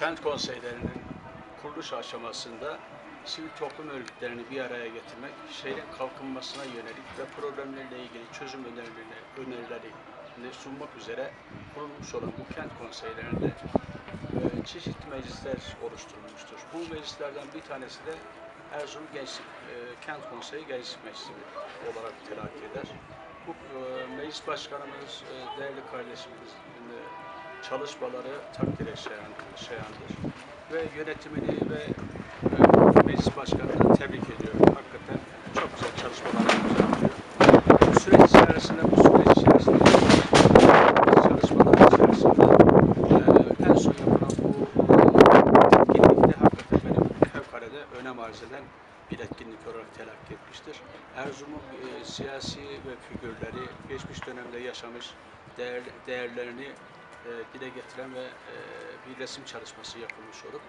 Kent konseylerinin kuruluş aşamasında sivil toplum örgütlerini bir araya getirmek, şehrin kalkınmasına yönelik ve problemlerle ilgili çözüm önerilerini, önerilerini sunmak üzere kurulmuş olan bu kent konseylerinde e, çeşitli meclisler oluşturulmuştur. Bu meclislerden bir tanesi de Erzurum Gençlik e, Kent Konseyi Gençlik Meclisi olarak telakki eder. Bu e, meclis başkanımız, e, değerli kardeşimiz e, çalışmaları takdire şayan, şayandır. Ve yönetimini ve e, meclis başkanını tebrik ediyorum. Hakikaten çok güzel çalışmalar yapıyor. Bu süreç içerisinde, bu süreç içerisinde çalışmalar içerisinde e, en son yapılan bu etkinlikte hakikaten benim fevkalade önem arz eden bir etkinlik olarak telakki etmiştir. Erzurum'un e, siyasi ve figürleri geçmiş dönemde yaşamış değer, değerlerini e, dile getiren ve e, bir resim çalışması yapılmış olup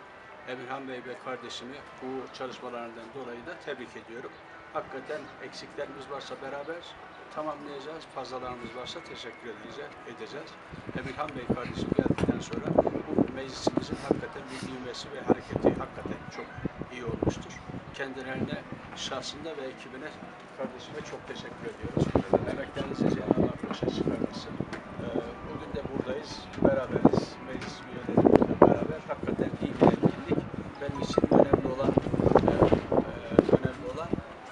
Emirhan Bey ve kardeşimi bu çalışmalarından dolayı da tebrik ediyorum. Hakikaten eksiklerimiz varsa beraber tamamlayacağız. Fazlalarımız varsa teşekkür edeceğiz. edeceğiz. Emirhan Bey kardeşim geldikten sonra bu meclisimizin hakikaten bir büyümesi ve hareketi hakikaten çok iyi olmuştur. Kendilerine, şahsında ve ekibine, kardeşime çok teşekkür ediyoruz. Emeklerinizi Allah başa çıkarmasın. Ee, Bugün de buradayız, beraberiz. Meclis üyelerimizle beraber hakikaten iyi bir etkinlik. Benim için önemli olan e, e, önemli olan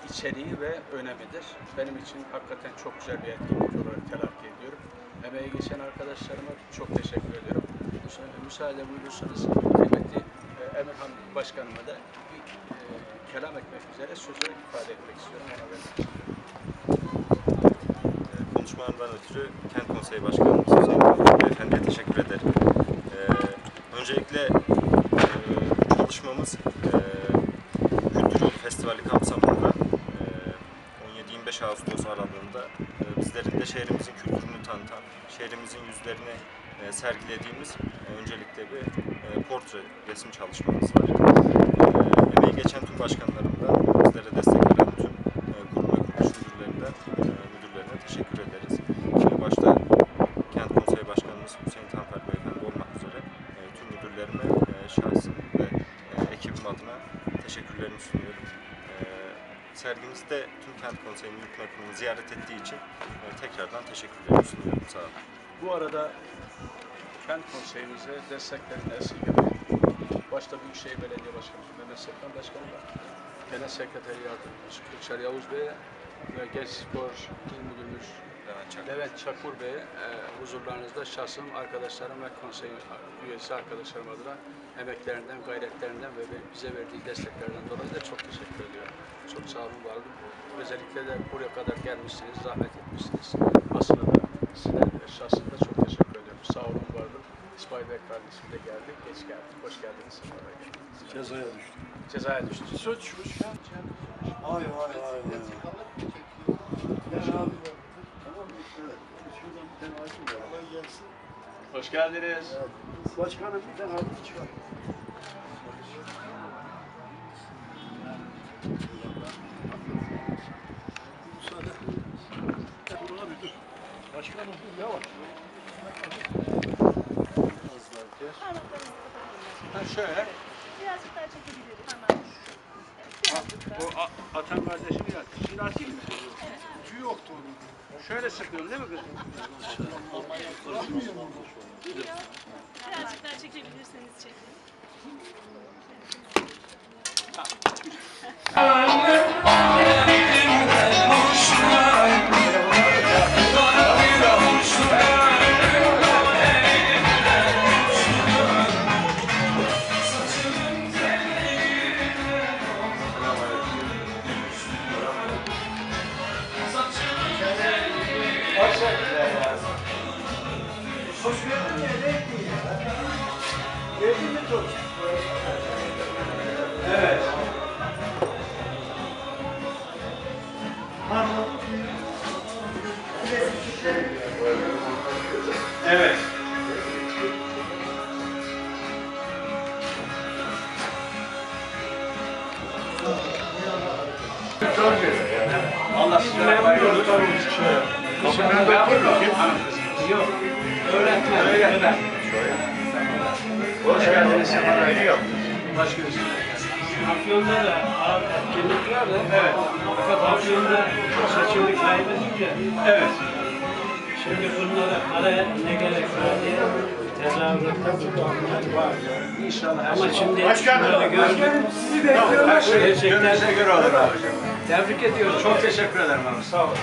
içeriği ve önemidir. Benim için hakikaten çok güzel bir etkinlik olarak telakki ediyorum. Emeği geçen arkadaşlarıma çok teşekkür ediyorum. Müsa- Müsaade buyurursanız kıymetli e, Emirhan Başkanıma da bir e, kelam etmek üzere sözü ifade etmek istiyorum. Ona Ee, konuşmalarından ötürü Kent Konseyi Başkanımız 15 Ağustos aralığında e, bizlerin de şehrimizin kültürünü tanıtan, şehrimizin yüzlerini e, sergilediğimiz e, öncelikle bir portre resim çalışmamız var. Emeği geçen tüm başkanlarımdan, bizlere destek veren tüm kurum ve kuruluş müdürlerinden, müdürlerine teşekkür ederiz. Başta Kent Konseyi Başkanımız Hüseyin Tanper Beyefendi olmak üzere tüm müdürlerime, şahsım ve ekibim adına teşekkürlerimi sunuyorum. Sergimizde tüm Kent Konseyi'nin hükümetini ziyaret ettiği için e, tekrardan teşekkürlerimi sunuyorum. Sağ olun. Bu arada kent konseyimize desteklerini esirgemeyin. Başta Büyükşehir Belediye Başkanımız Mehmet Sektan Başkanı'na, Genel Sekreter Yardımcımız Kürçer Yavuz Bey'e ve Genç Spor İl Müdürümüz Levent Çakur Bey'e e, huzurlarınızda şahsım, arkadaşlarım ve konsey üyesi arkadaşlarım adına emeklerinden, gayretlerinden ve bize verdiği desteklerden dolayı da çok teşekkür ediyorum. Çok sağ olun, var olun. Özellikle de buraya kadar gelmişsiniz, zahmet etmişsiniz. Aslında da size şahsında çok teşekkür ediyorum. Sağ olun, var olun. İsmail Bey kardeşim de geldik, geç geldik. Hoş geldiniz. Sefalar getirdiniz. Cezaya düştü. Cezaya düştü. Suç suç. Vay vay vay vay. Gel abi. Tamam mı? Evet. Şuradan bir tane ağacım var. Kolay gelsin. Hoş geldiniz. Evet. Başkanım bir tane çıkar. Abi dur. Başkanım dur yavaş. Ha, şöyle. Birazcık daha çekebiliriz. Tamam. Birazcık daha. Bu a- atan kardeşim ya. Şimdi atayım mı? Şöyle sıkıyorum değil mi kızım? Birazcık daha çekebilirseniz çekin. Evet. Allah size hayırlı olsun. Ben de yapıyorum. Yok. Öğretmen. Öğretmen. Hoş geldiniz. Baş gözüküyor. Afyon'da da ağır etkinlik var da. Evet. Fakat Afyon'da seçimlik kaybedince. Evet. Şimdi bunlara araya ne gerek var diye tezahüratta bulunanlar var. İnşallah her Ama şey şimdi böyle gördük. Tamam, her şey Gerçekten göre olur abi. tebrik ediyoruz. Çok teşekkür ederim abi. Sağ olun.